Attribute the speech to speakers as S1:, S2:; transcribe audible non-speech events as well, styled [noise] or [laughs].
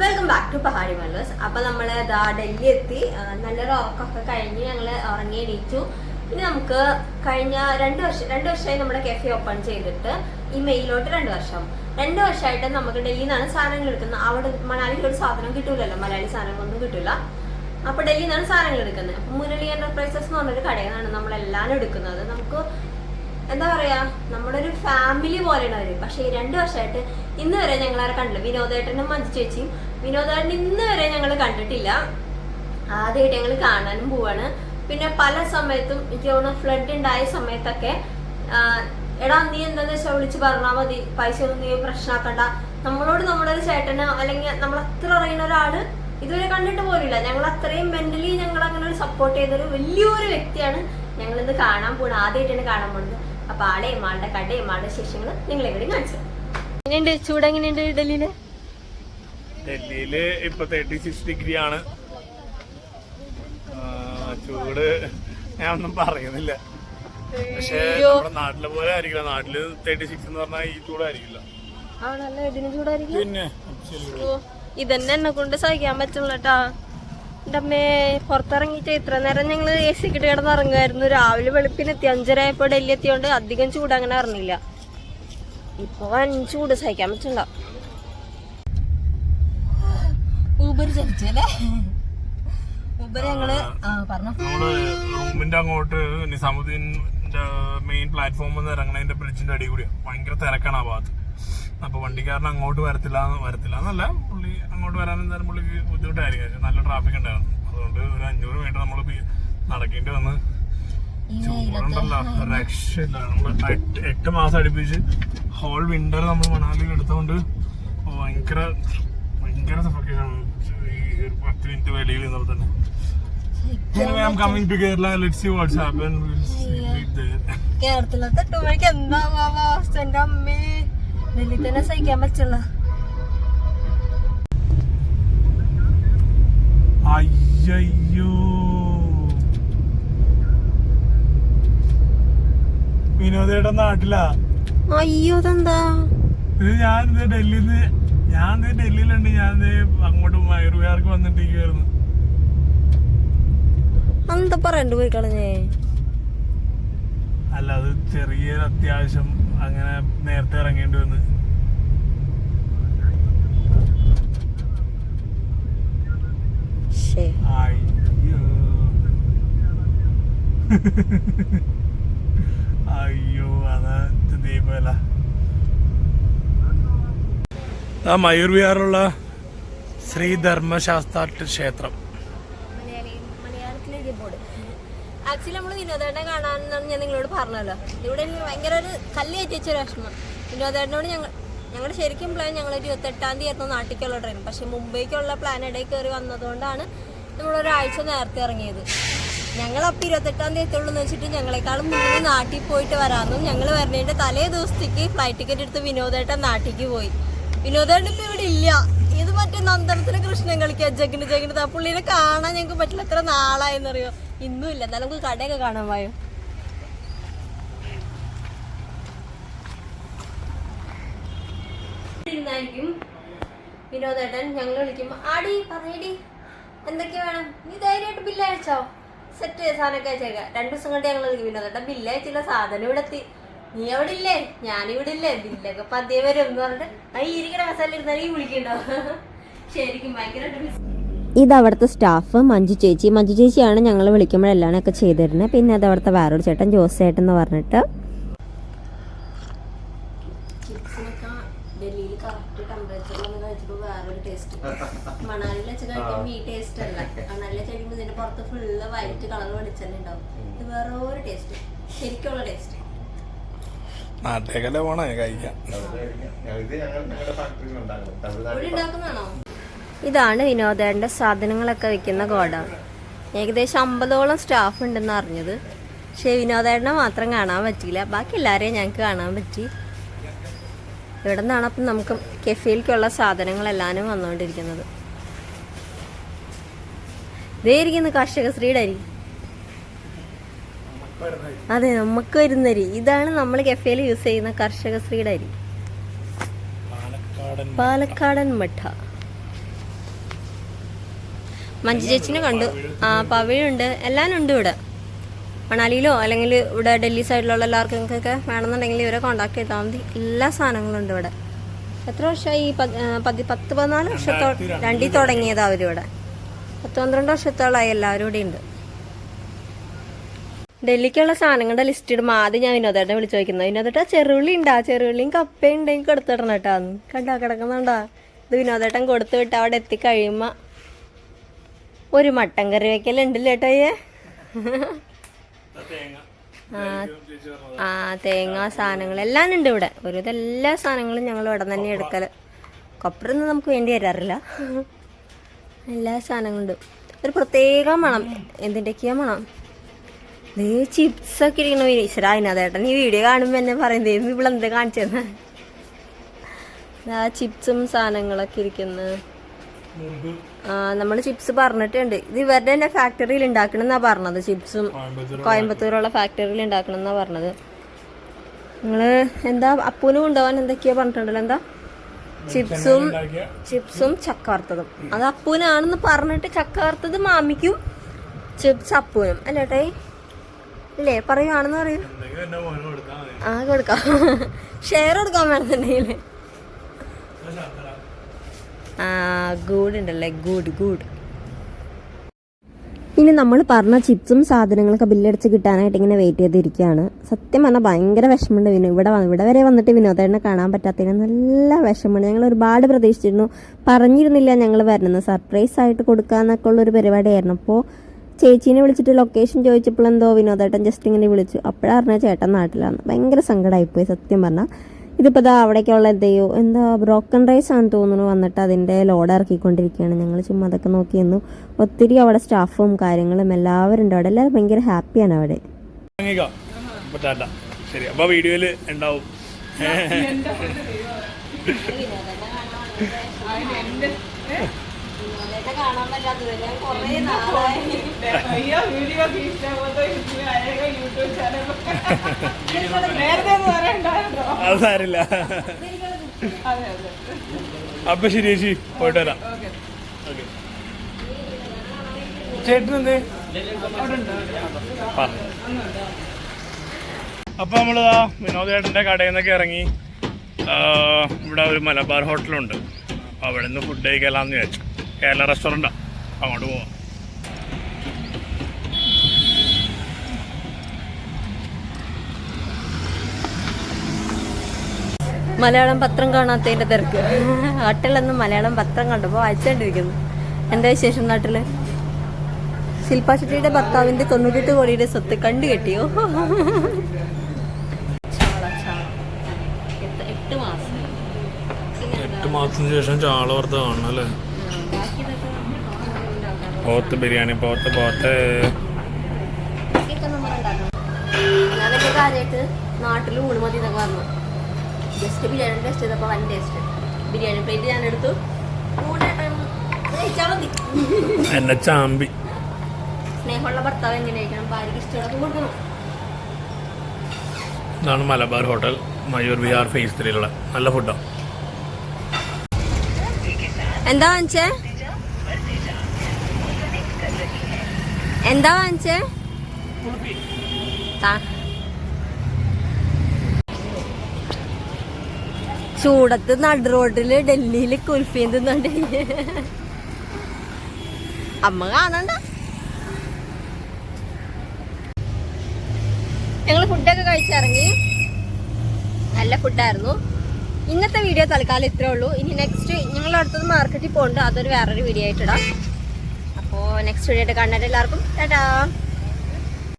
S1: Welcome back to Pahari മല്ലേഴ്സ് അപ്പൊ നമ്മൾ ദാ ഡൽഹി എത്തി നല്ല നല്ലൊരു ഉറക്കമൊക്കെ കഴിഞ്ഞ് ഞങ്ങൾ ഉറങ്ങി എണീച്ചു പിന്നെ നമുക്ക് കഴിഞ്ഞ രണ്ട് വർഷം രണ്ട് വർഷമായി നമ്മുടെ കെഫെ ഓപ്പൺ ചെയ്തിട്ട് ഈ മെയിലോട്ട് രണ്ട് വർഷം. രണ്ട് വർഷമായിട്ട് നമുക്ക് ഡൽഹിയിൽ നിന്നാണ് സാധനങ്ങൾ എടുക്കുന്നത്. അവിടെ മണാലിയിൽ ഒരു സാധനം കിട്ടൂലല്ലോ. മലയാളി സാധനങ്ങളൊന്നും കിട്ടൂല. അപ്പൊ ഡൽഹിയിൽ നിന്നാണ് സാധനങ്ങൾ എടുക്കുന്നത്. അപ്പൊ മുരളി എന്റർപ്രൈസസ് എന്ന് പറഞ്ഞൊരു കടയിൽ നിന്നാണ് നമ്മളെല്ലാം എടുക്കുന്നത്. നമുക്ക് എന്താ പറയാ നമ്മളൊരു ഫാമിലി പോലെയാണ് അവർ പക്ഷേ ഈ രണ്ടു വർഷമായിട്ട് ഇന്ന് വരെ ഞങ്ങൾ ആരെ കണ്ടില്ല. വിനോദേട്ടനും മഞ്ജു ചേച്ചിയും. വിനോദേട്ടൻ ഇന്ന് വരെ ഞങ്ങൾ കണ്ടിട്ടില്ല. ആദ്യമായിട്ട് ഞങ്ങൾ കാണാനും പോവാണ്. പിന്നെ പല സമയത്തും എനിക്ക് തോന്നുന്നു ഫ്ലഡ് ഉണ്ടായ സമയത്തൊക്കെ എടാ നീ എന്താന്ന് വെച്ചാൽ വിളിച്ച് പറഞ്ഞാൽ മതി. പൈസ ഒന്നും നീ പ്രശ്നമാക്കണ്ട നമ്മളോട് നമ്മുടെ ഒരു ചേട്ടന് അല്ലെങ്കിൽ നമ്മൾ അത്ര അറിയുന്ന ഒരാൾ ഇതുവരെ കണ്ടിട്ട് പോലില്ല ഞങ്ങൾ അത്രയും മെന്റലി ഞങ്ങൾ അങ്ങനെ ഒരു സപ്പോർട്ട് ചെയ്തൊരു വലിയൊരു വ്യക്തിയാണ് ഞങ്ങൾ ഇത് കാണാൻ പോണത്. ആദ്യമായിട്ടാണ് കാണാൻ പോണത്. അപ്പൊ ആളെയും ആളുടെ കടയും ആളുടെ ശേഷങ്ങൾ നിങ്ങൾ എവിടെ കാണിച്ചു. എങ്ങനെയുണ്ട്? ചൂട് എങ്ങനെയുണ്ട് ഡൽഹിയിൽ?
S2: ഡൽഹിയിൽ ഇപ്പൊ തേർട്ടി സിക്സ് ഡിഗ്രി ആണ്. ആ, ചൂട് ഞാൻ ഒന്നും പറയുന്നില്ല. പക്ഷെ നമ്മുടെ നാട്ടിലെ പോലെ ആയിരിക്കില്ല. നാട്ടിൽ തേർട്ടി സിക്സ് എന്ന് പറഞ്ഞാൽ ഈ ചൂടായിരിക്കില്ല.
S1: ആ നല്ല ഇതിന് ചൂടായിരിക്കും
S2: പിന്നെ
S1: ഇതന്നെ എന്നെ കൊണ്ട് സഹിക്കാൻ പറ്റുള്ളൂ കേട്ടാ അമ്മേ പുറത്തിറങ്ങിയിട്ട് ഇത്ര നേരം ഞങ്ങൾ എ സി കിട്ടി കിടന്ന് ഇറങ്ങുമായിരുന്നു രാവിലെ വെളുപ്പിന് എത്തി അഞ്ചരയപ്പോൾ ഡൽഹി എത്തിയോണ്ട് അധികം ചൂട് അങ്ങനെ അറിഞ്ഞില്ല. ഇപ്പൊ വൻ ചൂട് സഹിക്കാൻ പറ്റണ്ട. ഊബർ
S2: ഞങ്ങൾ അങ്ങോട്ട് നിസാമുദ്ദീന്റെ മെയിൻ പ്ലാറ്റ്ഫോമിൽ ഇറങ്ങണതിന്റെ ബ്രിഡ്ജിന്റെ അടി കൂടിയാണ് ഭയങ്കര തിരക്കാണ് ആ ഭാഗത്ത്. അപ്പൊ വണ്ടിക്കാരൻ അങ്ങോട്ട് വരത്തില്ല വരത്തില്ല എന്നല്ല പുള്ളി അങ്ങോട്ട് വരാൻ എന്തായാലും പുള്ളിക്ക് ബുദ്ധിമുട്ടായിരിക്കും. നല്ല ട്രാഫിക് ഉണ്ടായിരുന്നു. അതുകൊണ്ട് ഒരു അഞ്ഞൂറ് മീറ്റർ നമ്മൾ നടക്കേണ്ടി വന്ന് ചൂടുണ്ടല്ലോ. രക്ഷയില്ല. നമ്മൾ എട്ട് മാസം അടുപ്പിച്ച് ഹോൾ വിന്റർ നമ്മൾ മണാലിയിൽ എടുത്തോണ്ട് ഭയങ്കര ഭയങ്കര സഫക്കേഷൻ ഈ ഒരു പത്ത് മിനിറ്റ് വെളിയിൽ നിന്നപ്പോൾ തന്നെ.
S1: കേരളത്തിലത്തെ ടൂറിക്ക് എന്താ അവസ്ഥ എന്റെ അമ്മേ. ഡൽഹി തന്നെ സഹിക്കാൻ പറ്റുള്ള
S2: അയ്യോ വിനോദയുടെ നാട്ടിലാ.
S1: അയ്യോ ഇതെന്താ?
S2: ഇത് ഞാൻ ഇത് ഡൽഹിന്ന് ഞാൻ ഡൽഹിയിലുണ്ട്. ഞാൻ അങ്ങോട്ട് മയൂർവിഹാർക്ക് വന്നിട്ടിരിക്കുവായിരുന്നു.
S1: എന്താ പറയണ്ട് പോയി കളഞ്ഞേ?
S2: അല്ല അത് ചെറിയൊരു അത്യാവശ്യം അങ്ങനെ നേരത്തെ ഇറങ്ങേണ്ടി വന്ന്. അയ്യോ. അയ്യോ അതാ ദീപല ആ മയൂർ വിഹാറുള്ള ശ്രീധർമ്മശാസ്താട്ട് ക്ഷേത്രം.
S1: ആക്ച്വലി നമ്മൾ വിനോദേട്ടനെ കാണാനെന്നാണ് ഞാൻ നിങ്ങളോട് പറഞ്ഞല്ലോ. ഇവിടെ എനിക്ക് ഭയങ്കര ഒരു കല്ല് കയറ്റിച്ച ഒരു വിഷമം. വിനോദേട്ടനോട് ഞങ്ങൾ ഞങ്ങളുടെ ശരിക്കും പ്ലാൻ ഞങ്ങൾ ഇരുപത്തെട്ടാം തീയതി ആയിരുന്നു നാട്ടിലേക്കുള്ള ട്രെയിൻ പക്ഷെ മുംബൈക്കുള്ള പ്ലാൻ ഇടയിൽ കയറി വന്നതുകൊണ്ടാണ് നമ്മൾ ഒരാഴ്ച നേരത്തെ ഇറങ്ങിയത്. ഞങ്ങൾ അപ്പം ഇരുപത്തെട്ടാം തീയതി എത്തുള്ളൂ എന്ന് വെച്ചിട്ട് ഞങ്ങളെക്കാളും മുന്നേ നാട്ടിൽ പോയിട്ട് വരാമെന്നും ഞങ്ങൾ വരുന്നതിന്റെ തലേ ദിവസത്തേക്ക് ഫ്ലൈറ്റ് ടിക്കറ്റ് എടുത്ത് വിനോദേട്ടൻ നാട്ടിലേക്ക് പോയി. വിനോദേട്ടൻ ഇപ്പം ഇവിടെ ഇല്ല. ഇത് മറ്റേ നന്ദനത്തിലെ കൃഷ്ണൻ കളിക്കുക ജഗിന് ജഗിന്. പുള്ളിനെ കാണാൻ ഞങ്ങൾക്ക് പറ്റില്ല. എത്ര നാളായെന്നറിയോ? ഇന്നും ഇല്ല എന്നാലും നമുക്ക് കടയൊക്കെ കാണാൻ പോയോ ഇരുന്നായിരിക്കും വിനോദേട്ടൻ ഞങ്ങൾ വിളിക്കുമ്പോൾ ആടി പറയടി എന്തൊക്കെ വേണം? നീ ധൈര്യമായിട്ട് ബില്ല് അയച്ചോ? സെറ്റ് സാധനമൊക്കെ അയച്ചേക്കാം. രണ്ടു ദിവസം കൊണ്ട് ഞങ്ങൾ വിളിക്കും. വിനോദേട്ടൻ ബില്ല് അയച്ചില്ല സാധനം ഇവിടെ എത്തി. നീ അവിടെ ഇല്ലേ? ഞാനിവിടെ ഇല്ലേ? ബില്ലൊക്കെ പതിയെ വരും എന്ന് പറഞ്ഞിട്ട് ആ ഇരിക്കണ മസാല ഇരുന്നാലും വിളിക്കണ്ടോ? [laughs] ശരിക്കും ഭയങ്കരമായിട്ട്
S3: ഇത് അവിടുത്തെ സ്റ്റാഫ് മഞ്ജു ചേച്ചി. മഞ്ജു ചേച്ചിയാണ് ഞങ്ങൾ വിളിക്കുമ്പോഴെല്ലാം ഒക്കെ ചെയ്തിരുന്നത്. പിന്നെ അത് അവിടുത്തെ വേറൊരു ചേട്ടൻ ജോസ് ചേട്ടൻ എന്ന് പറഞ്ഞിട്ട്.
S1: മണാലിയിൽ വെച്ച് കഴിക്കുമ്പോൾ ഈ ടേസ്റ്റ് അല്ല. മണാലിൽ കഴിക്കുമ്പോൾ ഇതിന്റെ പുറത്ത് ഫുള്ള് വൈറ്റ് കളർ വെളിച്ചെണ്ണ ഉണ്ടാവും. ഇത് വേറെ ഒരു ടേസ്റ്റ് ശരിക്കുള്ള ടേസ്റ്റ്
S2: നാട്ടേക്കല്ലേ പോണേ? കഴിക്കാം.
S3: ഇതാണ് വിനോദേട്ടന്റെ സാധനങ്ങളൊക്കെ വെക്കുന്ന ഗോഡൗൺ. ഏകദേശം അമ്പതോളം സ്റ്റാഫ് ഉണ്ടെന്ന് അറിഞ്ഞത്. പക്ഷേ വിനോദേട്ടനെ മാത്രം കാണാൻ പറ്റിയില്ല. ബാക്കി എല്ലാവരെയും ഞങ്ങൾക്ക് കാണാൻ പറ്റി. ഇവിടെ നിന്നാണ് അപ്പം നമുക്ക് കെഫയിലേക്കുള്ള സാധനങ്ങളെല്ലാനും വന്നുകൊണ്ടിരിക്കുന്നത് ഇതേ ഇരിക്കുന്നു കർഷകശ്രീയുടെ അരി. അതെ നമുക്ക് വരുന്ന അരി. ഇതാണ് നമ്മൾ കെഫയിൽ യൂസ് ചെയ്യുന്ന കർഷകശ്രീയുടെ അരി.
S2: പാലക്കാടൻ
S3: മഠ.
S1: മഞ്ജു ചേച്ചിനെ കണ്ടു. ആ പവിഴുണ്ട് എല്ലാം ഉണ്ട് ഇവിടെ. മണാലിയിലോ അല്ലെങ്കിൽ ഇവിടെ ഡൽഹി സൈഡിലുള്ള എല്ലാവർക്കൊക്കെ വേണമെന്നുണ്ടെങ്കിൽ ഇവരെ കോണ്ടാക്ട് ചെയ്താൽ മതി. എല്ലാ സാധനങ്ങളും ഉണ്ട് ഇവിടെ. എത്ര വർഷമായി? പതി- പത്ത് പതിനാല് വർഷത്തോ രണ്ടിൽ തുടങ്ങിയതാ അവരിവിടെ പത്ത് പന്ത്രണ്ട് വർഷത്തോളമായി എല്ലാവരും ഇവിടെ ഉണ്ട്. ഡൽഹിക്കുള്ള സാധനങ്ങളുടെ ലിസ്റ്റ് ഇടുമ്പോൾ ആദ്യം ഞാൻ വിനോദേട്ടനെ വിളിച്ചു ചോദിക്കുന്നത് വിനോദേട്ടാ ചെറുള്ളി ഉണ്ടാ ചെറുള്ളിയും കപ്പയും ഉണ്ടെങ്കിൽ കൊടുത്തിടണം കേട്ടോ. കണ്ടാ കിടക്കുന്നുണ്ടാ? ഇത് വിനോദേട്ടൻ കൊടുത്തു വിട്ട് അവിടെ എത്തിക്കഴിയുമ്പോൾ ഒരു മട്ടൻ കറി വെക്കലുണ്ട് ഏട്ടയ്യേ ആ തേങ്ങ സാധനങ്ങൾ എല്ലാം ഉണ്ട് ഇവിടെ. ഒരു എല്ലാ സാധനങ്ങളും ഞങ്ങൾ ഇവിടെ തന്നെ എടുക്കൽ കൊപ്പറൊന്നും നമുക്ക് വേണ്ടി വരാറില്ല. എല്ലാ സാധനങ്ങളും ഉണ്ട്. ഒരു പ്രത്യേക മണം. എന്തിന്റെയൊക്കെയാ മണം? ദേ ചിപ്സ് ഒക്കെ ഈശ്വര അതിനകത്തേട്ടൻ ഈ വീഡിയോ കാണുമ്പോൾ എന്നെ പറയുന്നത് ഇവളെന്ത് കാണിച്ചെന്ന്. ആ ചിപ്സും സാധനങ്ങളൊക്കെ ഇരിക്കുന്നു. നമ്മൾ ചിപ്സ് പറഞ്ഞിട്ടുണ്ട്. ഇത് ഇവരുടെ തന്നെ ഫാക്ടറിയിൽ ഉണ്ടാക്കണമെന്നാ പറഞ്ഞത്. ചിപ്സും കോയമ്പത്തൂരുള്ള ഫാക്ടറിയിൽ ഉണ്ടാക്കണമെന്നാ പറഞ്ഞത്. നിങ്ങൾ എന്താ അപ്പൂന് കൊണ്ടുപോകാൻ എന്തൊക്കെയാ പറഞ്ഞിട്ടുണ്ടല്ലോ? എന്താ? ചിപ്സും ചിപ്സും ചക്ക വറുത്തതും. അത് അപ്പൂനാണെന്ന് പറഞ്ഞിട്ട് ചക്ക വറുത്തത് മാമിക്കും ചിപ്സ് അപ്പൂനും. അല്ലേട്ടേ അല്ലേ? പറയുവാണെന്ന് പറയൂ. ആ കൊടുക്കാം. [laughs] ഷെയർ കൊടുക്കാൻ വേണമെന്നുണ്ടെങ്കിൽ ഗൂഡ് ഉണ്ടല്ലേ? ഗുഡ് ഗുഡ് ഇനി നമ്മൾ പറഞ്ഞ ചിപ്സും സാധനങ്ങളൊക്കെ ബില്ലടിച്ച് കിട്ടാനായിട്ട് ഇങ്ങനെ വെയിറ്റ് ചെയ്തിരിക്കുകയാണ്. സത്യം പറഞ്ഞാൽ ഭയങ്കര വിഷമമുണ്ട് വിനോ. ഇവിടെ ഇവിടെ വരെ വന്നിട്ട് വിനോദേട്ടനെ കാണാൻ പറ്റാത്തതിന് നല്ല വിഷമമുണ്ട്. ഞങ്ങൾ ഒരുപാട് പ്രതീക്ഷിച്ചിരുന്നു. പറഞ്ഞിരുന്നില്ല ഞങ്ങൾ വരുന്നത് സർപ്രൈസ് ആയിട്ട് കൊടുക്കാന്നൊക്കെ ഉള്ളൊരു പരിപാടിയായിരുന്നു. അപ്പോൾ ചേച്ചീനെ വിളിച്ചിട്ട് ലൊക്കേഷൻ ചോദിച്ചപ്പോൾ എന്തോ വിനോദേട്ടൻ ജസ്റ്റ് ഇങ്ങനെ വിളിച്ചു. അപ്പോഴാണ് ചേട്ടൻ നാട്ടിലാണ് ഭയങ്കര സങ്കടമായിപ്പോയി സത്യം പറഞ്ഞാൽ ഇതിപ്പോൾ ദാ അവിടേക്കുള്ള എന്തെയോ എന്താ ബ്രോക്കൺ റൈസ് ആണെന്ന് തോന്നുന്നു വന്നിട്ട് അതിന്റെ ലോഡ് ഇറക്കിക്കൊണ്ടിരിക്കുകയാണ്. ഞങ്ങൾ ചുമ്മാ അതൊക്കെ നോക്കി നിന്നു. ഒത്തിരി അവിടെ സ്റ്റാഫും കാര്യങ്ങളും എല്ലാവരും ഉണ്ട് അവിടെ. എല്ലാവരും ഭയങ്കര ഹാപ്പിയാണ് അവിടെ.
S2: ശരി അപ്പോൾ വീഡിയോയിൽ ഉണ്ടാവും.
S4: വീഡിയോ ഒക്കെ ഇഷ്ടപ്പെട്ടു യൂട്യൂബ് ചാനൽ നേരത്തെ ഒന്നും പറയണ്ടായിരുന്നോ
S2: അത് സാരില്ല
S4: അതെ അതെ.
S2: അപ്പൊ ശരി ചേച്ചി പോയിട്ട് വരാം. ഓക്കെ. ചേട്ടൻ എന്തേ? അപ്പൊ നമ്മൾ ആ വിനോദേട്ടന്റെ കടയിൽ നിന്നൊക്കെ ഇറങ്ങി ഇവിടെ ഒരു മലബാർ ഹോട്ടലുണ്ട്. അപ്പൊ അവിടെ നിന്ന് ഫുഡ് കഴിക്കലാന്ന് വിചാരിച്ചു. കേരള റെസ്റ്റോറന്റാ അങ്ങോട്ട് പോവാം.
S1: മലയാളം പത്രം കാണാത്തതിന്റെ തിരക്ക്. നാട്ടിലൊന്നും മലയാളം പത്രം കണ്ടപ്പോൾ വായിച്ചുകൊണ്ടിരിക്കുന്നു എന്താ വിശേഷം നാട്ടിൽ? ശില്പാ ശെട്ടിയുടെ ഭർത്താവിന്റെ തൊണ്ണൂറ്റെട്ട് കോടിയുടെ സ്വത്ത് കണ്ടു കെട്ടിയോ എട്ട് മാസം.
S2: എട്ട് മാസത്തിന് ശേഷം ചാള വറുത്ത് കാണണം അല്ലേ? പോത്ത് ബിരിയാണി പോത്ത് പോത്ത്.
S1: കാര്യമായിട്ട് നാട്ടിൽ ഊണ് മതി എന്നൊക്കെ പറഞ്ഞു. ജസ്റ്റ് ബിരിയാണി ടേസ്റ്റ് ചെയ്തപ്പോൾ വൻ ടേസ്റ്റ് ബിരിയാണി പ്ലേറ്റ് ഞാൻ എടുത്തു
S2: എന്നെ ചാമ്പി.
S1: സ്നേഹമുള്ള ഭർത്താവ് എങ്ങനെയായിരിക്കണം ഭാര്യയ്ക്ക് ഇഷ്ടമുള്ളതൊക്കെ കൊടുക്കണം.
S2: ഇതാണ് മലബാർ ഹോട്ടൽ. മയൂർ വിഹാർ ഫേസ് ത്രീയിലുള്ള നല്ല ഫുഡാണ്
S1: എന്താ വാങ്ങിച്ചേ? എന്താ വാങ്ങിച്ചേ? ചൂടത്ത് നടു റോഡിൽ ഡൽഹിയിൽ കുൽഫി തിന്നുണ്ട് അമ്മ കാണണ്ട. ഞങ്ങൾ ഫുഡൊക്കെ കഴിച്ചിറങ്ങി. നല്ല ഫുഡായിരുന്നു ഇന്നത്തെ വീഡിയോ തൽക്കാലം ഇത്രേ ഉള്ളൂ. ഇനി നെക്സ്റ്റ് ഞങ്ങൾ അടുത്തത് മാർക്കറ്റിൽ പോകുന്നുണ്ട് അതൊരു വേറൊരു വീഡിയോ ആയിട്ടിടാം അപ്പോൾ നെക്സ്റ്റ് വീഡിയോ ആയിട്ട് കണ്ടിട്ട് എല്ലാവർക്കും ടാറ്റാ.